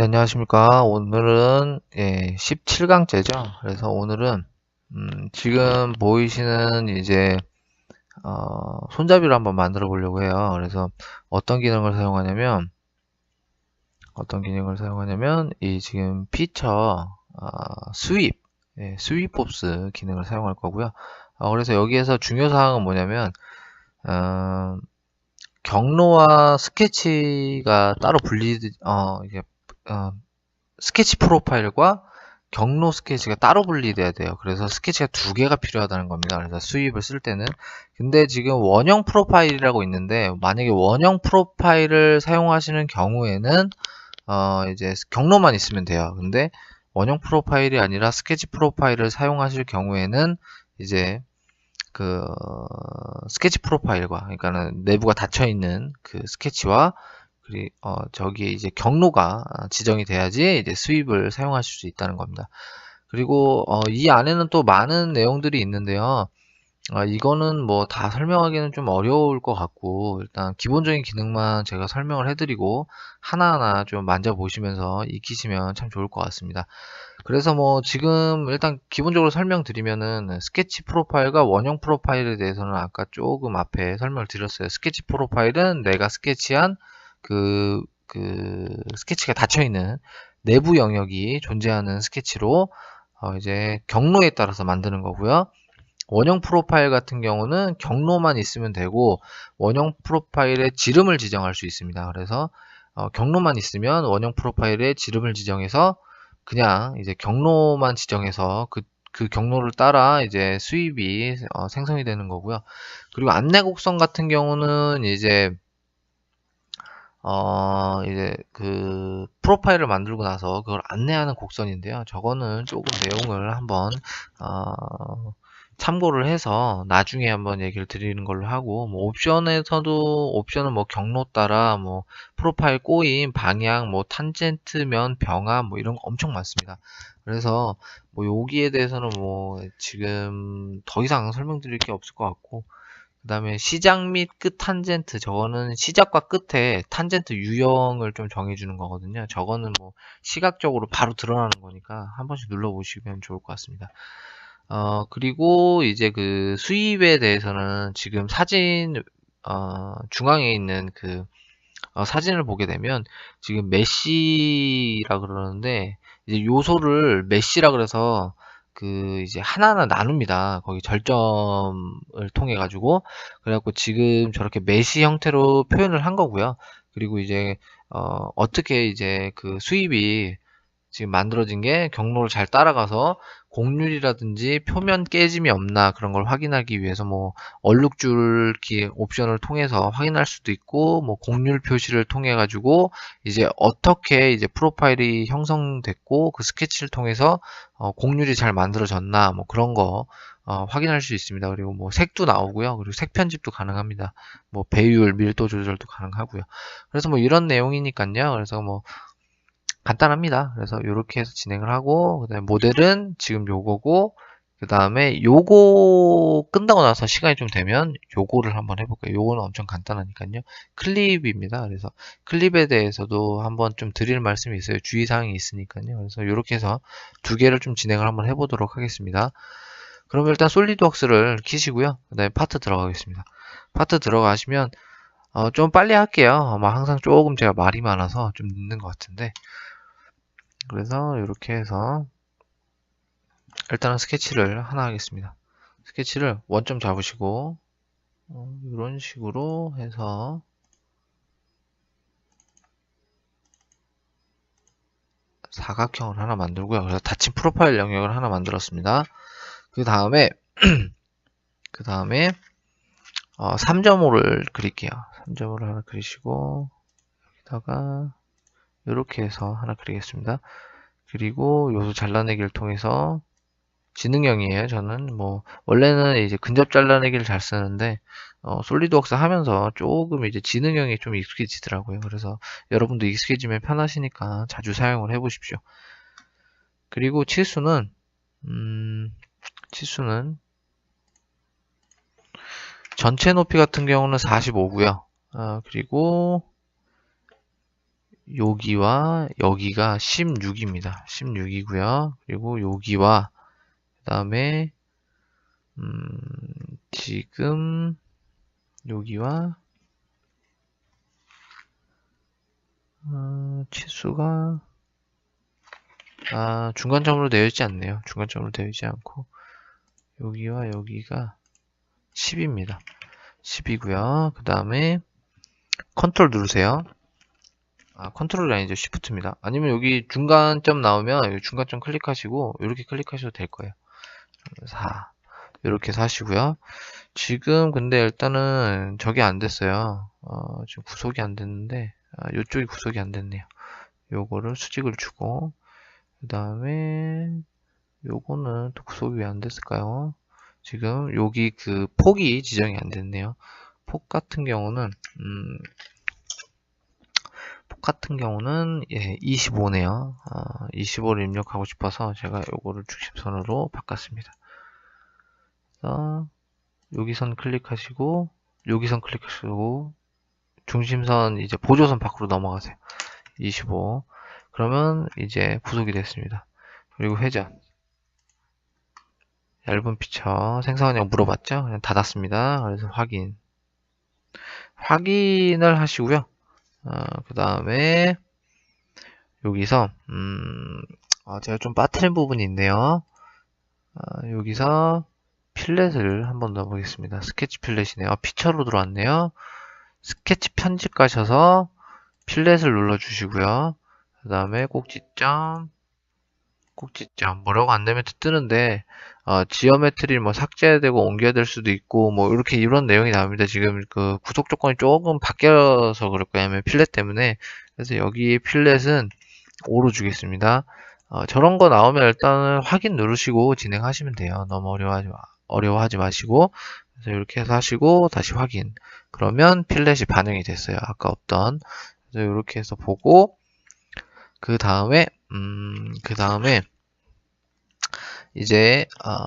네, 안녕하십니까. 오늘은 예, 17강째죠. 그래서 오늘은 음, 지금 보이시는 이제 어, 손잡이를 한번 만들어 보려고 해요. 그래서 어떤 기능을 사용하냐면 어떤 기능을 사용하냐면 이 지금 피처 어, 스윕 예, 스윕 봅스 기능을 사용할 거고요. 어, 그래서 여기에서 중요 사항은 뭐냐면 어, 경로와 스케치가 따로 분리 어 이게 어, 스케치 프로파일과 경로 스케치가 따로 분리돼야 돼요. 그래서 스케치가 두 개가 필요하다는 겁니다. 그래서 수입을 쓸 때는. 근데 지금 원형 프로파일이라고 있는데 만약에 원형 프로파일을 사용하시는 경우에는 어 이제 경로만 있으면 돼요. 근데 원형 프로파일이 아니라 스케치 프로파일을 사용하실 경우에는 이제 그 스케치 프로파일과 그러니까는 내부가 닫혀 있는 그 스케치와 어 저기에 이제 경로가 지정이 돼야지 이제 수입을 사용하실 수 있다는 겁니다. 그리고 어, 이 안에는 또 많은 내용들이 있는데요. 아, 이거는 뭐 다 설명하기는 좀 어려울 것 같고 일단 기본적인 기능만 제가 설명을 해드리고 하나하나 좀 만져보시면서 익히시면 참 좋을 것 같습니다. 그래서 뭐 지금 일단 기본적으로 설명드리면은 스케치 프로파일과 원형 프로파일에 대해서는 아까 조금 앞에 설명을 드렸어요. 스케치 프로파일은 내가 스케치한 그, 그 스케치가 닫혀 있는 내부 영역이 존재하는 스케치로 어 이제 경로에 따라서 만드는 거고요. 원형 프로파일 같은 경우는 경로만 있으면 되고 원형 프로파일의 지름을 지정할 수 있습니다. 그래서 어 경로만 있으면 원형 프로파일의 지름을 지정해서 그냥 이제 경로만 지정해서 그, 그 경로를 따라 이제 수입이 어 생성이 되는 거고요. 그리고 안내 곡선 같은 경우는 이제 어, 이제 그 프로파일을 만들고 나서 그걸 안내하는 곡선인데요. 저거는 조금 내용을 한번 어, 참고를 해서 나중에 한번 얘기를 드리는 걸로 하고 뭐 옵션에서도 옵션은 뭐 경로 따라 뭐 프로파일 꼬임, 방향, 뭐 탄젠트면 병합 뭐 이런 거 엄청 많습니다. 그래서 뭐 여기에 대해서는 뭐 지금 더 이상 설명드릴 게 없을 것 같고 그 다음에 시작 및 끝 탄젠트 저거는 시작과 끝에 탄젠트 유형을 좀 정해주는 거거든요. 저거는 뭐 시각적으로 바로 드러나는 거니까 한 번씩 눌러보시면 좋을 것 같습니다. 어 그리고 이제 그 수입에 대해서는 지금 사진 어 중앙에 있는 그 어, 사진을 보게 되면 지금 메시라 그러는데 이제 요소를 메시라 그래서 그 이제 하나하나 나눕니다. 거기 절점을 통해 가지고 그래갖고 지금 저렇게 메시 형태로 표현을 한 거고요. 그리고 이제 어 어떻게 이제 그 수입이 지금 만들어진 게 경로를 잘 따라가서 곡률이라든지 표면 깨짐이 없나 그런 걸 확인하기 위해서 뭐 얼룩줄기 옵션을 통해서 확인할 수도 있고 뭐 곡률 표시를 통해 가지고 이제 어떻게 이제 프로파일이 형성됐고 그 스케치를 통해서 어 곡률이 잘 만들어졌나 뭐 그런 거 어, 확인할 수 있습니다. 그리고 뭐 색도 나오고요. 그리고 색 편집도 가능합니다. 뭐 배율, 밀도 조절도 가능하고요. 그래서 뭐 이런 내용이니까요. 그래서 뭐 간단합니다. 그래서 이렇게 해서 진행을 하고 그다음에 모델은 지금 요거고 그 다음에 요거 끝나고 나서 시간이 좀 되면 요거를 한번 해볼게요. 요거는 엄청 간단하니까요. 클립입니다. 그래서 클립에 대해서도 한번 좀 드릴 말씀이 있어요. 주의사항이 있으니까요. 그래서 이렇게 해서 두 개를 좀 진행을 한번 해보도록 하겠습니다. 그럼 일단 솔리드웍스를 키시고요. 그 다음에 파트 들어가겠습니다. 파트 들어가시면 어, 좀 빨리 할게요. 아마 항상 조금 제가 말이 많아서 좀 늦는 것 같은데 그래서 이렇게 해서 일단은 스케치를 하나 하겠습니다. 스케치를 원점 잡으시고 어, 이런 식으로 해서 사각형을 하나 만들고요. 그래서 닫힌 프로파일 영역을 하나 만들었습니다. 그 다음에 그 다음에 어, 3.5를 그릴게요. 3.5를 하나 그리시고 여기다가 이렇게 해서 하나 그리겠습니다. 그리고 요소 잘라내기를 통해서 지능형이에요. 저는 뭐 원래는 이제 근접 잘라내기를 잘 쓰는데 어, 솔리드웍스 하면서 조금 이제 지능형이 좀 익숙해지더라고요. 그래서 여러분도 익숙해지면 편하시니까 자주 사용을 해보십시오. 그리고 치수는 음, 치수는 전체 높이 같은 경우는 45고요. 어, 그리고 여기와 여기가 16입니다. 16이고요. 그리고 여기와 그 다음에 음, 지금 여기와 어, 치수가 아, 중간점으로 되어 있지 않네요. 중간점으로 되어 있지 않고 여기와 여기가 10입니다. 10이고요. 그 다음에 컨트롤 누르세요. 아, 컨트롤이 아니죠. 시프트입니다. 아니면 여기 중간점 나오면 여기 중간점 클릭하시고 이렇게 클릭하셔도 될 거예요. 4 이렇게 사시고요. 지금 근데 일단은 저게 안 됐어요. 어, 지금 구속이 안 됐는데 아, 이쪽이 구속이 안 됐네요. 요거를 수직을 주고 그 다음에 요거는 또 구속이 왜 안 됐을까요? 지금 여기 그 폭이 지정이 안 됐네요. 폭 같은 경우는 음, 폭 같은 경우는 예, 25네요. 어, 25를 입력하고 싶어서 제가 요거를 중심선으로 바꿨습니다. 그래서 여기선 클릭하시고 여기선 클릭하시고 중심선 이제 보조선 밖으로 넘어가세요. 25 그러면 이제 구속이 됐습니다. 그리고 회전 얇은 피처 생성하냐고 물어봤죠? 그냥 닫았습니다. 그래서 확인 확인을 하시고요. 어, 그 다음에 여기서 음, 어, 제가 좀 빠뜨린 부분이 있네요. 어, 여기서 필렛을 한 번 넣어보겠습니다. 스케치 필렛이네요. 피처로 들어왔네요. 스케치 편집 가셔서 필렛을 눌러주시고요. 그 다음에 꼭지점, 꼭지점. 뭐라고 안 되면 뜨는데, 어, 지오메트리를 뭐 삭제되고 옮겨야 될 수도 있고, 뭐 이렇게 이런 내용이 나옵니다. 지금 그 구속 조건이 조금 바뀌어서 그럴 거예요. 필렛 때문에. 그래서 여기 필렛은 5로 주겠습니다. 어, 저런 거 나오면 일단은 확인 누르시고 진행하시면 돼요. 너무 어려워하지 마. 어려워하지 마시고 그래서 이렇게 해서 하시고 다시 확인 그러면 필렛이 반영이 됐어요 아까 없던 그래서 이렇게 해서 보고 그 다음에 음, 그 다음에 이제 어,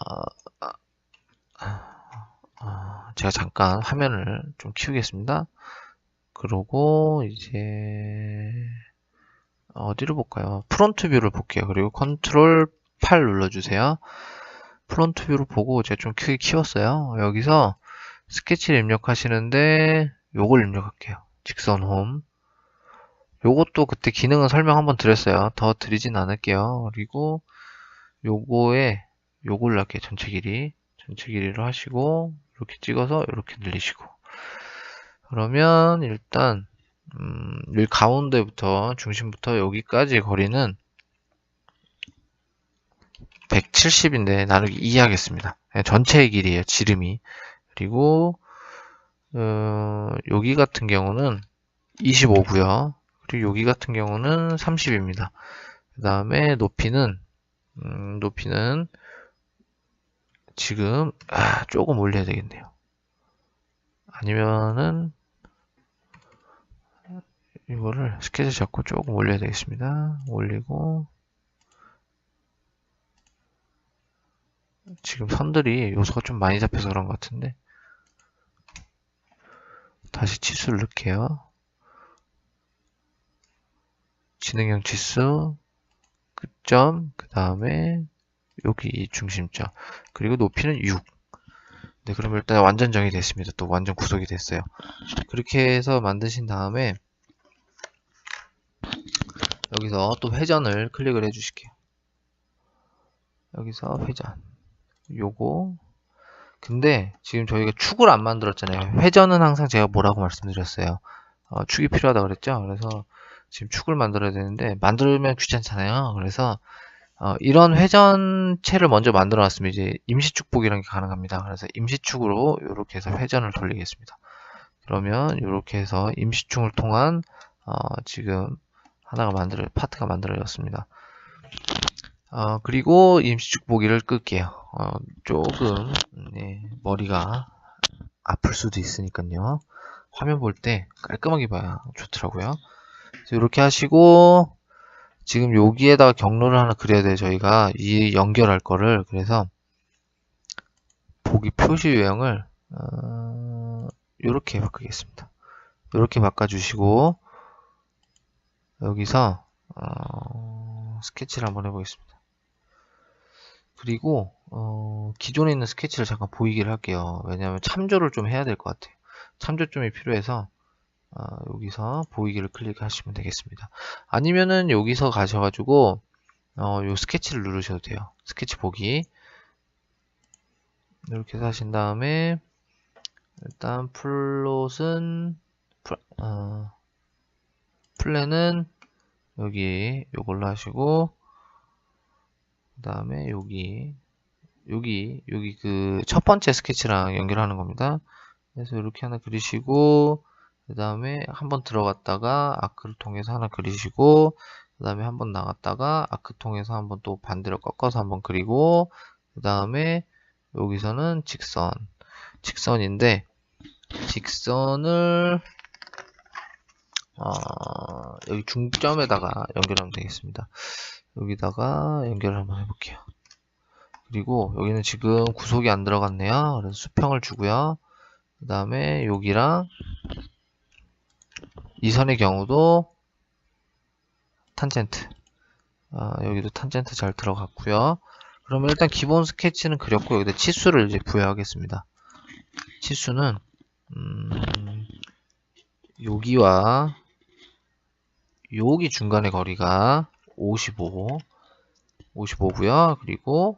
어, 제가 잠깐 화면을 좀 키우겠습니다 그러고 이제 어디를 볼까요 프론트 뷰를 볼게요 그리고 컨트롤 8 눌러주세요 프론트 뷰로 보고 제가 좀 크게 키웠어요. 여기서 스케치를 입력하시는데 요걸 입력할게요. 직선 홈. 요것도 그때 기능은 설명 한번 드렸어요. 더 드리진 않을게요. 그리고 요거에 요걸 할게요. 전체 길이. 전체 길이를 하시고 이렇게 찍어서 이렇게 늘리시고 그러면 일단 음, 이 가운데부터 중심부터 여기까지 거리는 170인데 나누기 2 하겠습니다. 네, 전체의 길이에요. 지름이. 그리고 어, 여기 같은 경우는 25고요. 그리고 여기 같은 경우는 30입니다. 그 다음에 높이는 음, 높이는 지금 아, 조금 올려야 되겠네요. 아니면은 이거를 스케치 잡고 조금 올려야 되겠습니다. 올리고 지금 선들이 요소가 좀 많이 잡혀서 그런 것 같은데 다시 치수를 넣을게요. 진행형 치수 끝점 그 다음에 여기 중심점 그리고 높이는 6 네, 그럼 일단 완전 정의됐습니다. 또 완전 구속이 됐어요. 그렇게 해서 만드신 다음에 여기서 또 회전을 클릭을 해주실게요. 여기서 회전. 요거. 근데 지금 저희가 축을 안 만들었잖아요. 회전은 항상 제가 뭐라고 말씀드렸어요? 어, 축이 필요하다 그랬죠? 그래서 지금 축을 만들어야 되는데 만들면 귀찮잖아요 그래서 어, 이런 회전체를 먼저 만들어 놨으면 이제 임시축복이라는 게 가능합니다 그래서 임시축으로 이렇게 해서 회전을 돌리겠습니다 그러면 이렇게 해서 임시축을 통한 어, 지금 하나가 만들어 파트가 만들어졌습니다 어, 그리고 임시축 보기를 끌게요. 어, 조금 네, 머리가 아플 수도 있으니까요. 화면 볼 때 깔끔하게 봐야 좋더라고요. 이렇게 하시고 지금 여기에다가 경로를 하나 그려야 돼요. 저희가 이 연결할 거를 그래서 보기 표시 유형을 어, 이렇게 바꾸겠습니다. 이렇게 바꿔주시고 여기서 어, 스케치를 한번 해보겠습니다. 그리고 어, 기존에 있는 스케치를 잠깐 보이기를 할게요. 왜냐하면 참조를 좀 해야 될 것 같아요. 참조점이 필요해서 어, 여기서 보이기를 클릭하시면 되겠습니다. 아니면은 여기서 가셔가지고 어, 요 스케치를 누르셔도 돼요. 스케치 보기 이렇게 해서 하신 다음에 일단 플롯은 플, 어, 플랜은 여기 요걸로 하시고 그 다음에 여기 여기 여기 그 첫 번째 스케치랑 연결하는 겁니다. 그래서 이렇게 하나 그리시고 그 다음에 한 번 들어갔다가 아크를 통해서 하나 그리시고 그 다음에 한 번 나갔다가 아크 통해서 한 번 또 반대로 꺾어서 한 번 그리고 그 다음에 여기서는 직선 직선인데 직선을 어, 여기 중점에다가 연결하면 되겠습니다. 여기다가 연결을 한번 해볼게요. 그리고 여기는 지금 구속이 안 들어갔네요. 그래서 수평을 주고요. 그 다음에 여기랑 이 선의 경우도 탄젠트 아, 여기도 탄젠트 잘 들어갔고요. 그러면 일단 기본 스케치는 그렸고 여기다 치수를 이제 부여하겠습니다. 치수는 음, 여기와 여기 중간의 거리가 55 55고요. 그리고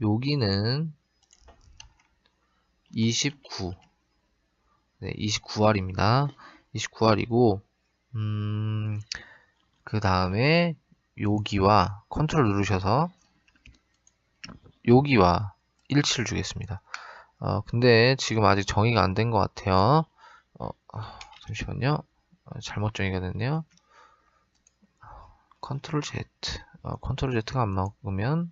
여기는 29 네, 29R입니다. 29R이고 음, 그 다음에 여기와 컨트롤 누르셔서 여기와 일치를 주겠습니다. 어, 근데 지금 아직 정의가 안 된 것 같아요. 어, 잠시만요. 어, 잘못 정의가 됐네요. 컨트롤 Z. 어, 컨트롤 Z가 안 먹으면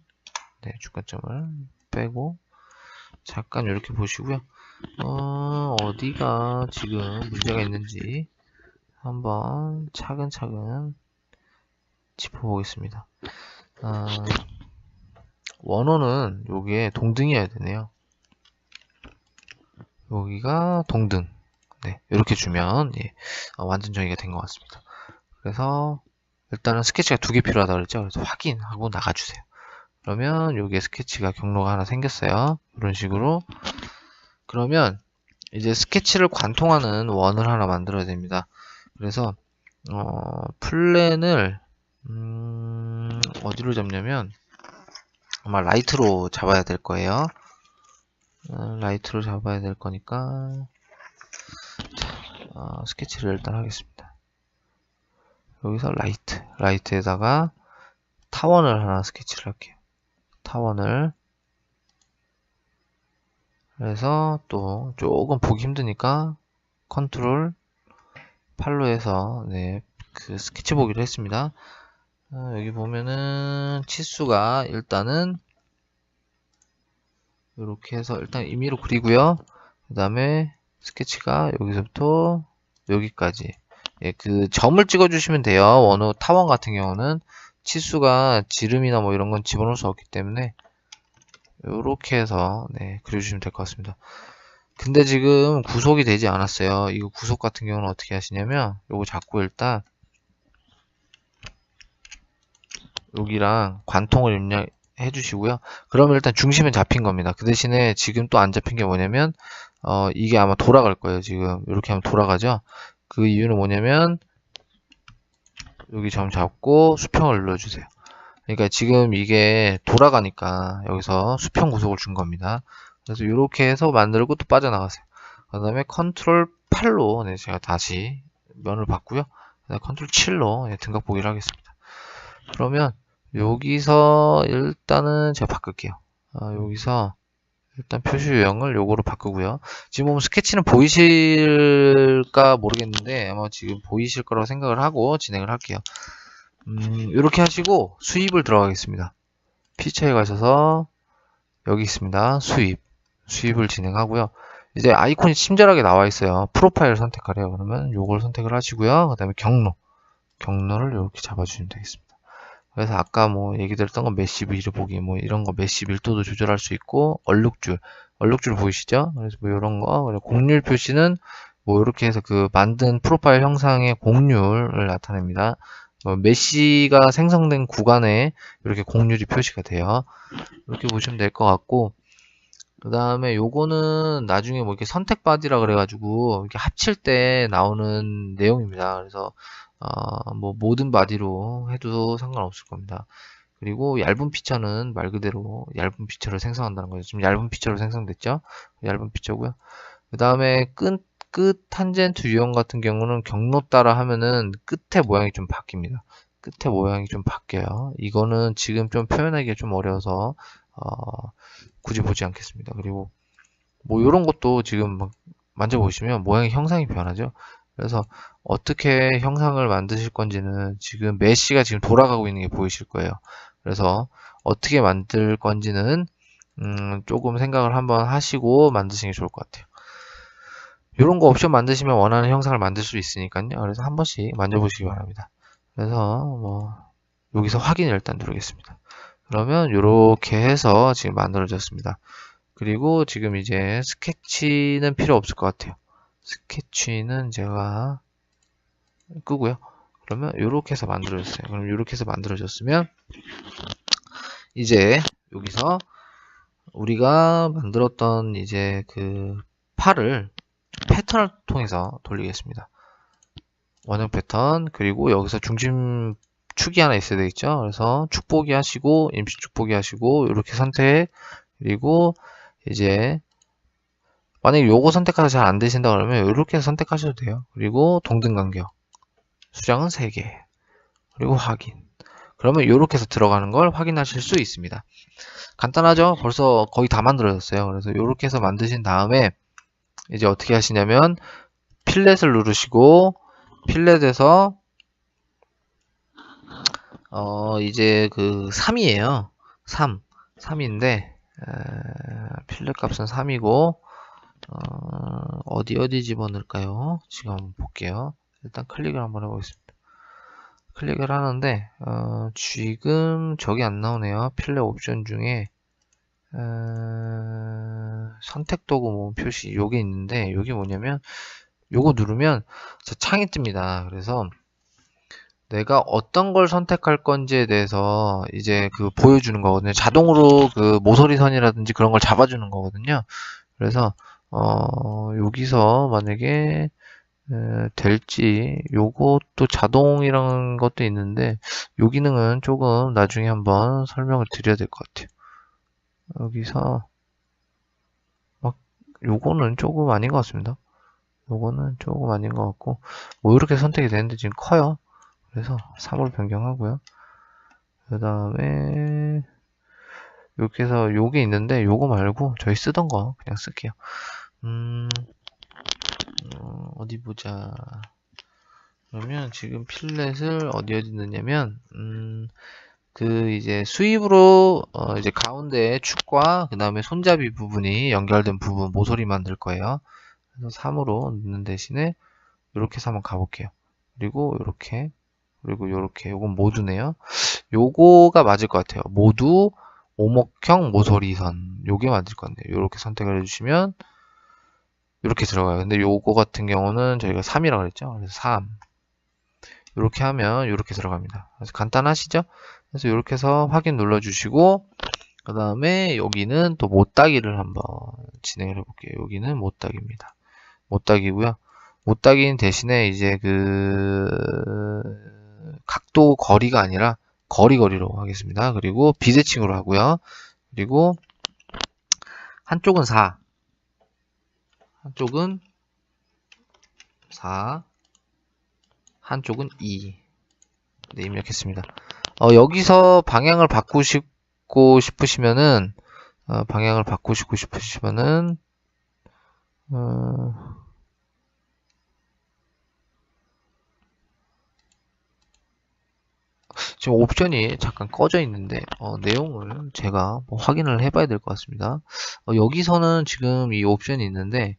네, 주가점을 빼고 잠깐 이렇게 보시고요. 어, 어디가 지금 문제가 있는지 한번 차근차근 짚어보겠습니다. 아, 원호는 여기에 동등이어야 되네요. 여기가 동등. 네, 이렇게 주면 예, 어, 완전 정의가 된 것 같습니다. 그래서 일단은 스케치가 두 개 필요하다 그랬죠. 그래서 확인하고 나가주세요. 그러면 여기에 스케치가 경로가 하나 생겼어요. 이런 식으로. 그러면 이제 스케치를 관통하는 원을 하나 만들어야 됩니다. 그래서 어, 플랜을 음, 어디로 잡냐면 아마 라이트로 잡아야 될 거예요. 어, 라이트로 잡아야 될 거니까 자, 어, 스케치를 일단 하겠습니다. 여기서 라이트, 라이트에다가 타원을 하나 스케치를 할게요. 타원을 그래서 또 조금 보기 힘드니까 컨트롤 8로 해서 네, 그 스케치 보기를 했습니다. 어, 여기 보면은 치수가 일단은 이렇게 해서 일단 임의로 그리고요. 그 다음에 스케치가 여기서부터 여기까지 예, 그 점을 찍어 주시면 돼요. 원호 타원 같은 경우는 치수가 지름이나 뭐 이런 건 집어넣을 수 없기 때문에 이렇게 해서 네, 그려주시면 될 것 같습니다. 근데 지금 구속이 되지 않았어요. 이거 구속 같은 경우는 어떻게 하시냐면 요거 잡고 일단 여기랑 관통을 입력해 주시고요. 그러면 일단 중심은 잡힌 겁니다. 그 대신에 지금 또 안 잡힌 게 뭐냐면 어 이게 아마 돌아갈 거예요. 지금 이렇게 하면 돌아가죠. 그 이유는 뭐냐면 여기 점 잡고 수평을 눌러주세요. 그러니까 지금 이게 돌아가니까 여기서 수평 구속을 준 겁니다. 그래서 이렇게 해서 만들고 또 빠져나가세요. 그 다음에 컨트롤 8로 네, 제가 다시 면을 바꾸요. 컨트롤 7로 네, 등각 보기를 하겠습니다. 그러면 여기서 일단은 제가 바꿀게요. 아, 여기서 일단 표시 유형을 요거로 바꾸고요. 지금 보면 스케치는 보이실까 모르겠는데 아마 지금 보이실 거라고 생각을 하고 진행을 할게요. 음, 이렇게 하시고 수입을 들어가겠습니다. 피처에 가셔서 여기 있습니다. 수입. 수입을 진행하고요. 이제 아이콘이 친절하게 나와 있어요. 프로파일 선택하래요. 그러면 요걸 선택을 하시고요. 그 다음에 경로. 경로를 이렇게 잡아주시면 되겠습니다. 그래서 아까 뭐 얘기 드렸던 건 메시 비를 보기 뭐 이런 거 메시 밀도도 조절할 수 있고 얼룩줄 얼룩줄 보이시죠? 그래서 뭐 이런 거 그리고 곡률 표시는 뭐 이렇게 해서 그 만든 프로파일 형상의 곡률을 나타냅니다. 어, 메시가 생성된 구간에 이렇게 공률이 표시가 돼요. 이렇게 보시면 될 것 같고 그 다음에 요거는 나중에 뭐 이렇게 선택 바디라 그래가지고 이렇게 합칠 때 나오는 내용입니다. 그래서 어, 뭐 모든 바디로 해도 상관없을 겁니다. 그리고 얇은 피처는 말 그대로 얇은 피처를 생성한다는 거죠. 지금 얇은 피처로 생성됐죠? 얇은 피처고요. 그 다음에 끝, 끝 탄젠트 유형 같은 경우는 경로 따라 하면은 끝에 모양이 좀 바뀝니다. 끝에 모양이 좀 바뀌어요. 이거는 지금 좀 표현하기가 좀 어려워서 어, 굳이 보지 않겠습니다. 그리고 뭐 이런 것도 지금 막 만져보시면 모양의 형상이 변하죠. 그래서 어떻게 형상을 만드실 건지는 지금 메시가 지금 돌아가고 있는 게 보이실 거예요. 그래서 어떻게 만들 건지는 음, 조금 생각을 한번 하시고 만드시는 게 좋을 것 같아요. 이런 거 옵션 만드시면 원하는 형상을 만들 수 있으니까요. 그래서 한 번씩 만져보시기 바랍니다. 그래서 뭐 여기서 확인을 일단 누르겠습니다. 그러면 이렇게 해서 지금 만들어졌습니다. 그리고 지금 이제 스케치는 필요 없을 것 같아요. 스케치는 제가 끄고요. 그러면 이렇게 해서 만들어졌어요. 그럼 이렇게 해서 만들어졌으면 이제 여기서 우리가 만들었던 이제 그 팔을 패턴을 통해서 돌리겠습니다. 원형 패턴 그리고 여기서 중심 축이 하나 있어야 되겠죠. 그래서 축 보기 하시고 임시 축 보기 하시고 이렇게 선택 그리고 이제 만약에 요거 선택해서 잘안 되신다 그러면 이렇게 선택하셔도 돼요. 그리고 동등 간격 수량은 3개 그리고 확인 그러면 이렇게 해서 들어가는 걸 확인하실 수 있습니다. 간단하죠? 벌써 거의 다 만들어졌어요. 그래서 이렇게 해서 만드신 다음에 이제 어떻게 하시냐면 필렛을 누르시고 필렛에서 어, 이제 그 3이에요. 3. 3인데, 에, 필렛 값은 3이고, 어, 어디 어디 집어넣을까요? 지금 한번 볼게요. 일단 클릭을 한번 해보겠습니다. 클릭을 하는데, 어, 지금 저기 안 나오네요. 필렛 옵션 중에, 에, 선택 도구 뭐 표시 요게 있는데, 요게 뭐냐면, 요거 누르면 창이 뜹니다. 그래서 내가 어떤 걸 선택할 건지에 대해서 이제 그 보여주는 거거든요. 자동으로 그 모서리 선이라든지 그런 걸 잡아주는 거거든요. 그래서 어 여기서 만약에 에, 될지 요것도 자동이라는 것도 있는데 요 기능은 조금 나중에 한번 설명을 드려야 될 것 같아요. 여기서 막 요거는 조금 아닌 것 같습니다. 요거는 조금 아닌 것 같고 뭐 이렇게 선택이 되는데 지금 커요. 그래서 3으로 변경하고요. 그 다음에 이렇게 해서 요게 있는데 요거 말고 저희 쓰던 거 그냥 쓸게요. 음, 어, 디 보자. 그러면 지금 필렛을 어디 어디 넣냐면 음, 그 이제 수입으로 어 이제 가운데 축과 그 다음에 손잡이 부분이 연결된 부분 모서리 만들 거예요. 그래서 3으로 넣는 대신에 이렇게 해서 한번 가볼게요. 그리고 이렇게 그리고 요렇게 요건 모두네요. 요거가 맞을 것 같아요. 모두 오목형 모서리선 요게 맞을 건데 요렇게 선택을 해주시면 이렇게 들어가요. 근데 요거 같은 경우는 저희가 3이라고 그랬죠. 그래서 3 이렇게 하면 이렇게 들어갑니다. 그래서 간단하시죠? 그래서 이렇게 해서 확인 눌러주시고 그 다음에 여기는 또 못따기를 한번 진행을 해볼게요. 여기는 못따기입니다. 못따기고요. 못따기는 대신에 이제 그 각도 거리가 아니라 거리 거리로 하겠습니다. 그리고 비대칭으로 하고요. 그리고 한쪽은 4 한쪽은 4 한쪽은 2 네, 입력했습니다. 어, 여기서 방향을 바꾸시고 싶으시면은 어, 방향을 바꾸시고 싶으시면은 어, 지금 옵션이 잠깐 꺼져 있는데 어, 내용을 제가 뭐 확인을 해봐야 될 것 같습니다. 어, 여기서는 지금 이 옵션이 있는데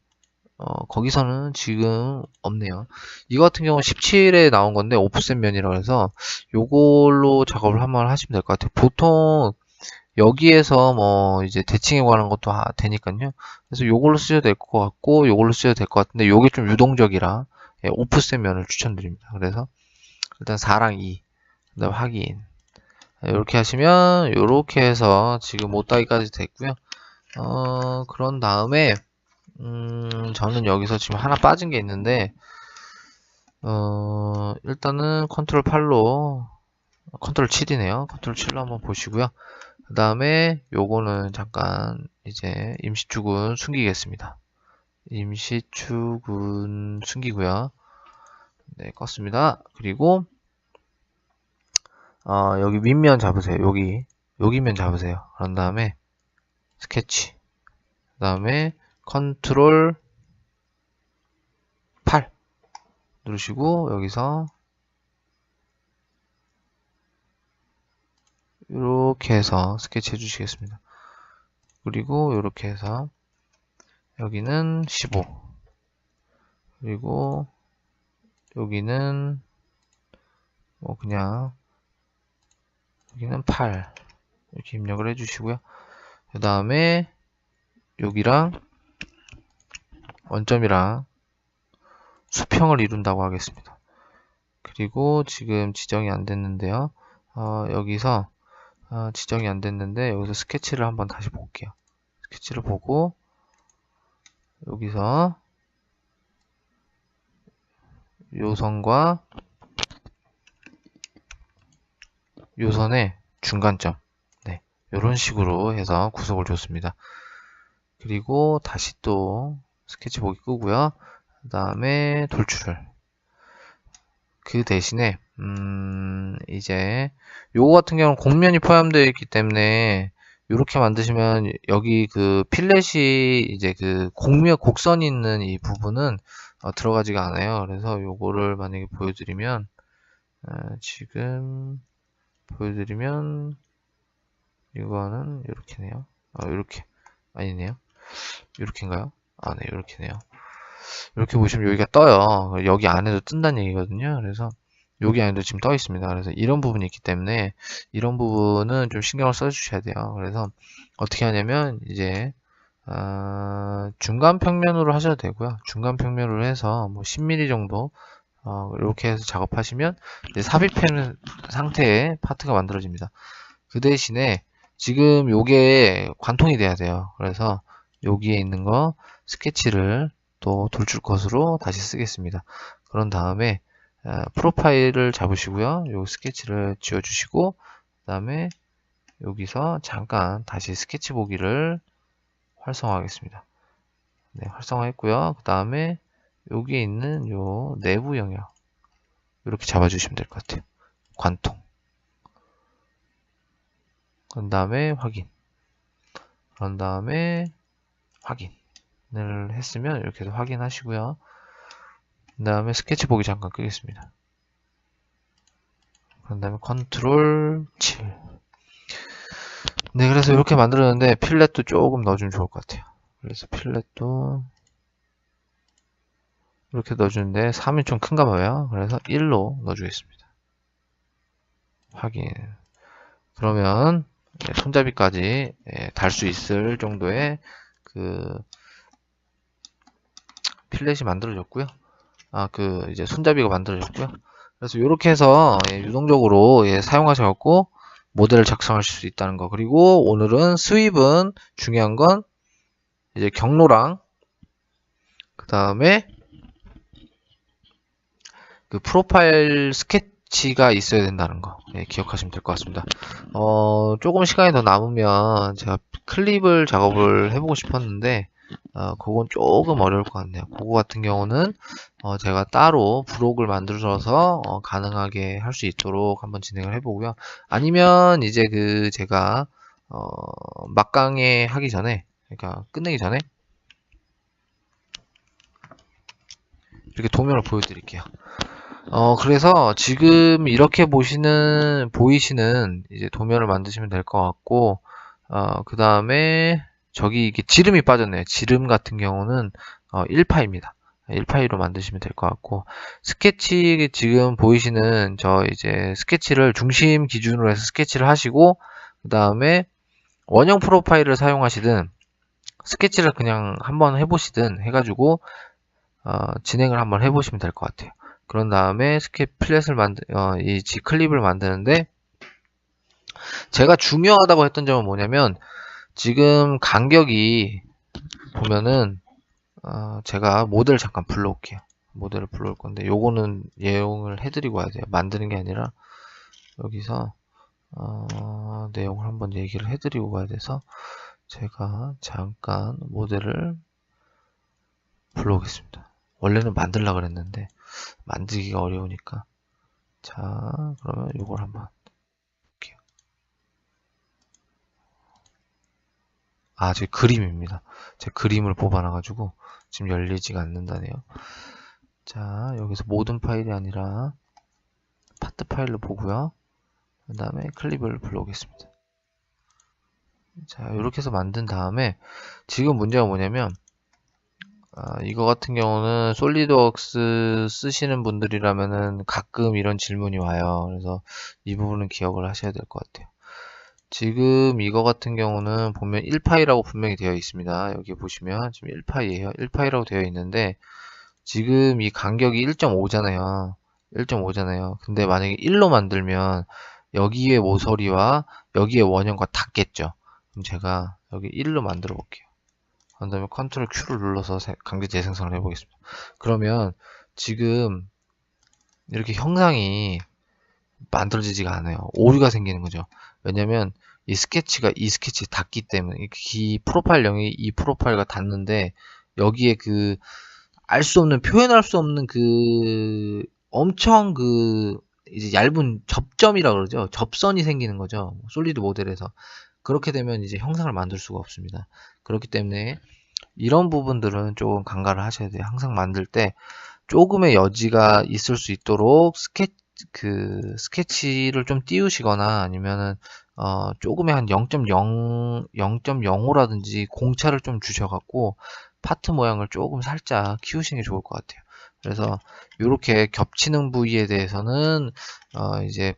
어, 거기서는 지금 없네요. 이거 같은 경우는 17에 나온 건데 오프셋 면이라고 해서 요걸로 작업을 한번 하시면 될 것 같아요. 보통 여기에서 뭐 이제 대칭에 관한 것도 하, 되니까요. 그래서 요걸로 쓰셔도 될 것 같고 요걸로 쓰셔도 될 것 같은데 요게 좀 유동적이라 예, 오프셋 면을 추천드립니다. 그래서 일단 4랑 2 그 다음 확인 이렇게 하시면 이렇게 해서 지금 5따기까지 됐고요 어 그런 다음에 음 저는 여기서 지금 하나 빠진 게 있는데 어 일단은 컨트롤 8로 컨트롤 7이네요. 컨트롤 7로 한번 보시고요. 그 다음에 요거는 잠깐 이제 임시축은 숨기겠습니다. 임시축은 숨기고요. 네 껐습니다. 그리고 어, 여기 윗면 잡으세요. 여기 여기면 잡으세요. 그런 다음에 스케치. 그 다음에 컨트롤 8 누르시고 여기서 이렇게 해서 스케치 해주시겠습니다. 그리고 이렇게 해서 여기는 15 그리고 여기는 뭐 그냥 여기는 8 이렇게 입력을 해주시고요. 그 다음에 여기랑 원점이랑 수평을 이룬다고 하겠습니다. 그리고 지금 지정이 안 됐는데요. 어, 여기서 어, 지정이 안 됐는데 여기서 스케치를 한번 다시 볼게요. 스케치를 보고 여기서 요선과 요선의 중간점 네, 이런 식으로 해서 구석을 줬습니다. 그리고 다시 또 스케치 보기 끄고요. 그 다음에 돌출을 그 대신에 음 이제 요거 같은 경우는 곡면이 포함되어 있기 때문에 이렇게 만드시면 여기 그 필렛이 이제 그 곡면 곡선이 있는 이 부분은 어, 들어가지가 않아요. 그래서 요거를 만약에 보여드리면 어, 지금 보여드리면 이거는 이렇게네요. 아, 이렇게 아니네요. 이렇게인가요? 아, 네, 이렇게네요. 이렇게 보시면 여기가 떠요. 여기 안에도 뜬다는 얘기거든요. 그래서 여기 안에도 지금 떠 있습니다. 그래서 이런 부분이 있기 때문에 이런 부분은 좀 신경을 써 주셔야 돼요. 그래서 어떻게 하냐면 이제 어, 중간 평면으로 하셔도 되고요. 중간 평면으로 해서 뭐 10mm 정도 어, 이렇게 해서 작업하시면 삽입한 상태의 파트가 만들어집니다. 그 대신에 지금 요게 관통이 돼야 돼요. 그래서 여기에 있는 거 스케치를 또 돌출 컷으로 다시 쓰겠습니다. 그런 다음에 어, 프로파일을 잡으시고요. 요 스케치를 지워주시고 그 다음에 여기서 잠깐 다시 스케치 보기를 활성화하겠습니다. 네, 활성화했고요. 그 다음에 여기에 있는 요 내부 영역 이렇게 잡아주시면 될 것 같아요. 관통. 그 다음에 확인. 그런 다음에 확인을 했으면 이렇게 해서 확인하시고요. 그 다음에 스케치 보기 잠깐 끄겠습니다. 그 다음에 컨트롤 7. 네, 그래서 이렇게 만들었는데 필렛도 조금 넣어주면 좋을 것 같아요. 그래서 필렛도 이렇게 넣어주는데 3이 좀 큰가 봐요. 그래서 1로 넣어주겠습니다. 확인. 그러면 손잡이까지 예, 달수 있을 정도의 그 필렛이 만들어졌고요. 아, 그 이제 손잡이가 만들어졌고요. 그래서 이렇게 해서 예, 유동적으로 예, 사용하셔갖고 모델을 작성하실 수 있다는 거. 그리고 오늘은 스윕은 중요한 건 이제 경로랑 그 다음에 그 프로파일 스케치 가 있어야 된다는 거 네, 기억하시면 될 것 같습니다. 어, 조금 시간이 더 남으면 제가 클립을 작업을 해보고 싶었는데 어, 그건 조금 어려울 것 같네요. 그거 같은 경우는 어, 제가 따로 브록을 만들어서 어, 가능하게 할 수 있도록 한번 진행을 해보고요. 아니면 이제 그 제가 어, 막강에 하기 전에 그러니까 끝내기 전에 이렇게 도면을 보여드릴게요. 어, 그래서 지금 이렇게 보시는, 보이시는 이제 도면을 만드시면 될 것 같고, 어, 그 다음에 저기 이게 지름이 빠졌네요. 지름 같은 경우는 어, 1파입니다. 1파이로 만드시면 될 것 같고, 스케치 지금 보이시는 저 이제 스케치를 중심 기준으로 해서 스케치를 하시고, 그 다음에 원형 프로파일을 사용하시든, 스케치를 그냥 한번 해보시든 해가지고, 어, 진행을 한번 해보시면 될 것 같아요. 그런 다음에 스케 플랫을 만드 어, 이 G 클립을 만드는데 제가 중요하다고 했던 점은 뭐냐면 지금 간격이 보면은 어, 제가 모델 잠깐 불러올게요. 모델을 불러올 건데 요거는 예용을 해드리고 와야 돼요. 만드는 게 아니라 여기서 어, 내용을 한번 얘기를 해드리고 가야 돼서 제가 잠깐 모델을 불러오겠습니다. 원래는 만들라 그랬는데 만들기가 어려우니까 자 그러면 이걸 한번 볼게요. 아, 제 그림입니다. 제 그림을 뽑아놔 가지고 지금 열리지가 않는다네요. 자, 여기서 모든 파일이 아니라 파트 파일로 보고요. 그 다음에 클립을 불러오겠습니다. 자, 이렇게 해서 만든 다음에 지금 문제가 뭐냐면 아, 이거 같은 경우는 솔리드웍스 쓰시는 분들이라면은 가끔 이런 질문이 와요. 그래서 이 부분은 기억을 하셔야 될 것 같아요. 지금 이거 같은 경우는 보면 1파이라고 분명히 되어 있습니다. 여기 보시면 지금 1파이에요. 1파이라고 되어 있는데 지금 이 간격이 1.5잖아요. 1.5잖아요. 근데 만약에 1로 만들면 여기에 모서리와 여기에 원형과 닿겠죠. 그럼 제가 여기 1로 만들어 볼게요. 그 다음에 컨트롤 Q를 눌러서 강제 재생성을 해보겠습니다. 그러면 지금 이렇게 형상이 만들어지지가 않아요. 오류가 생기는 거죠. 왜냐면 이 스케치가 이 스케치 닿기 때문에 이 프로파일형이 이 프로파일과 닿는데 여기에 그 알 수 없는 표현할 수 없는 그 엄청 그 이제 얇은 접점이라 그러죠. 접선이 생기는 거죠. 솔리드 모델에서 그렇게 되면 이제 형상을 만들 수가 없습니다. 그렇기 때문에 이런 부분들은 조금 간과를 하셔야 돼요. 항상 만들 때 조금의 여지가 있을 수 있도록 스케치 그 스케치를 좀 띄우시거나 아니면은 어 조금의 한 0.0 0.05라든지 공차를 좀 주셔갖고 파트 모양을 조금 살짝 키우시는 게 좋을 것 같아요. 그래서 이렇게 겹치는 부위에 대해서는 어 이제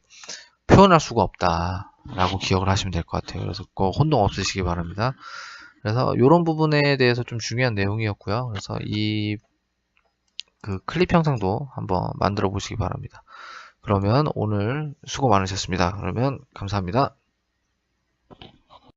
표현할 수가 없다라고 기억을 하시면 될 것 같아요. 그래서 그 혼동 없으시기 바랍니다. 그래서 이런 부분에 대해서 좀 중요한 내용이었고요. 그래서 이 그 클립 형상도 한번 만들어 보시기 바랍니다. 그러면 오늘 수고 많으셨습니다. 그러면 감사합니다.